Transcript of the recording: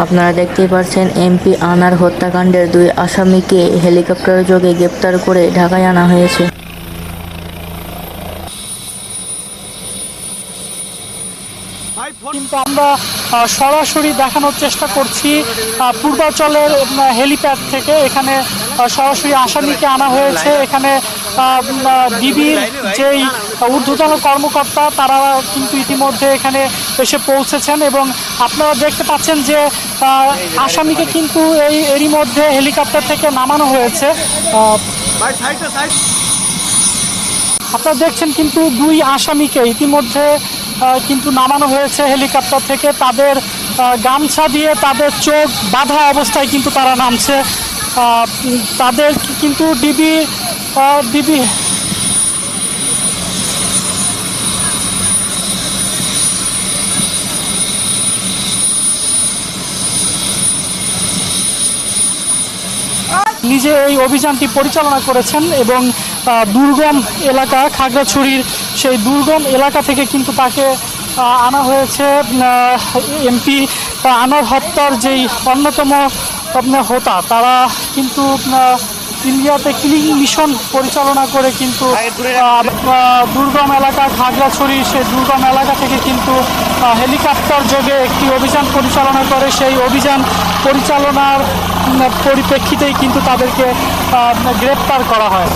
আপনারা দেখতেই পাচ্ছেন এমপি আনার হত্যাকাণ্ডের দুই আসামিকে হেলিকপ্টার যোগে গ্রেপ্তার করে ঢাকায় আনা হয়েছে। কিন্তু আমরা সরাসরি দেখানোর চেষ্টা করছি পূর্বাচলের হেলিপ্যাড থেকে। এখানে সরাসরি আসামিকে আনা হয়েছে। এখানে ডিবির যেই ঊর্ধ্বতন কর্মকর্তা, তারা কিন্তু ইতিমধ্যে এখানে এসে পৌঁছেছেন এবং আপনারা দেখতে পাচ্ছেন যে আসামিকে কিন্তু এই, এরই মধ্যে হেলিকপ্টার থেকে নামানো হয়েছে। আপনারা দেখছেন কিন্তু দুই আসামিকে ইতিমধ্যে কিন্তু নামানো হয়েছে হেলিকপ্টার থেকে। তাদের গামছা দিয়ে তাদের চোখ বাঁধা অবস্থায় কিন্তু তারা নামছে। তাদের কিন্তু ডিবি ডিবি নিজে এই অভিযানটি পরিচালনা করেছেন এবং দুর্গম এলাকা খাগড়াছড়ির সেই দুর্গম এলাকা থেকে কিন্তু তাকে আনা হয়েছে এমপি আনার হত্যার যেই অন্যতম হোতা তারা কিন্তু ইন্ডিয়াতে ক্লিন মিশন পরিচালনা করে কিন্তু দুর্গম এলাকা খাগড়াছড়ি সেই দুর্গম এলাকা থেকে কিন্তু হেলিকপ্টার যোগে একটি অভিযান পরিচালনা করে। সেই অভিযান পরিচালনার পরিপ্রেক্ষিতেই কিন্তু তাদেরকে গ্রেপ্তার করা হয়।